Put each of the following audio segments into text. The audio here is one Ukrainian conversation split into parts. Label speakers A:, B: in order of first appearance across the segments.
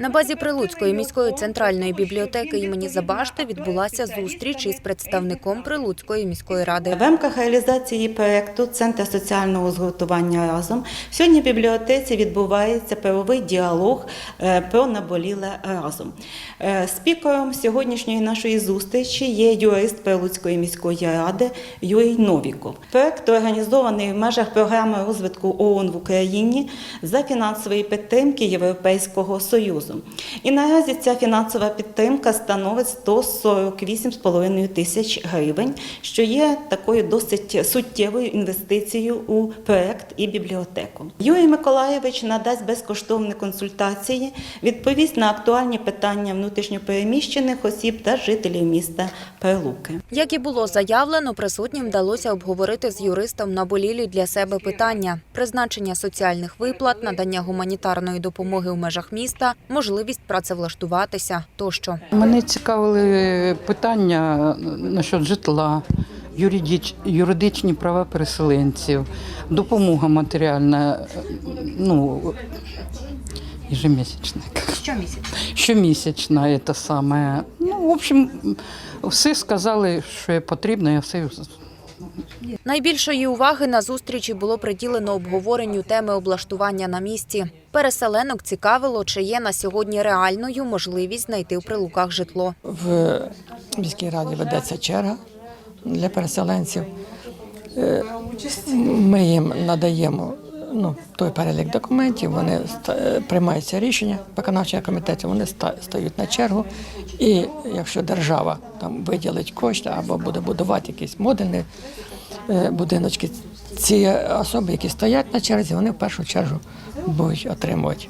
A: На базі Прилуцької міської центральної бібліотеки імені Забашти відбулася зустріч із представником Прилуцької міської ради.
B: В рамках реалізації проєкту Центр соціального згуртування разом сьогодні в бібліотеці відбувається правовий діалог е, про наболіле разом. Е, Спікером сьогоднішньої нашої зустрічі є юрист Прилуцької міської ради Юрій Новіков. Проєкт організований в межах програми розвитку ООН в Україні за фінансової підтримки Європейського Союзу. І наразі ця фінансова підтримка становить 148,5 тисяч гривень, що є такою досить суттєвою інвестицією у проект і бібліотеку. Юрій Миколаєвич надасть безкоштовні консультації, відповість на актуальні питання внутрішньопереміщених осіб та жителів міста Прилуки.
A: Як і було заявлено, присутнім вдалося обговорити з юристом наболілі для себе питання: призначення соціальних виплат, надання гуманітарної допомоги в межах міста, можливість працевлаштуватися тощо.
C: Мене цікавили питання насчет житла, юридич- юридичні права переселенців, допомога матеріальна, ну, ежемісячна.
A: Щомісяця.
C: Щомісячна, це саме. Ну, в общем, все сказали, що потрібно, я все
A: Найбільшої уваги на зустрічі було приділено обговоренню теми облаштування на місці. Переселенок цікавило, чи є на сьогодні реальною можливість знайти в прилуках житло.
D: В міській раді ведеться черга для переселенців. Е, Ми їм надаємо ну, той перелік документів, вони е, приймаються рішення виконавчого комітету, вони стають на чергу. І якщо держава там виділить кошти або буде будувати якісь модульні е, будиночки, ці особи, які стоять на черзі, вони в першу чергу будуть отримувати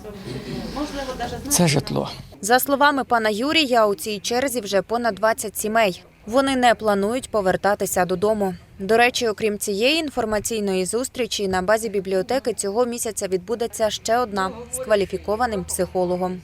D: це житло.
A: За словами пана Юрія, у цій черзі вже понад 20 сімей. Вони не планують повертатися додому. До речі, окрім цієї інформаційної зустрічі, на базі бібліотеки цього місяця відбудеться ще одна з кваліфікованим психологом.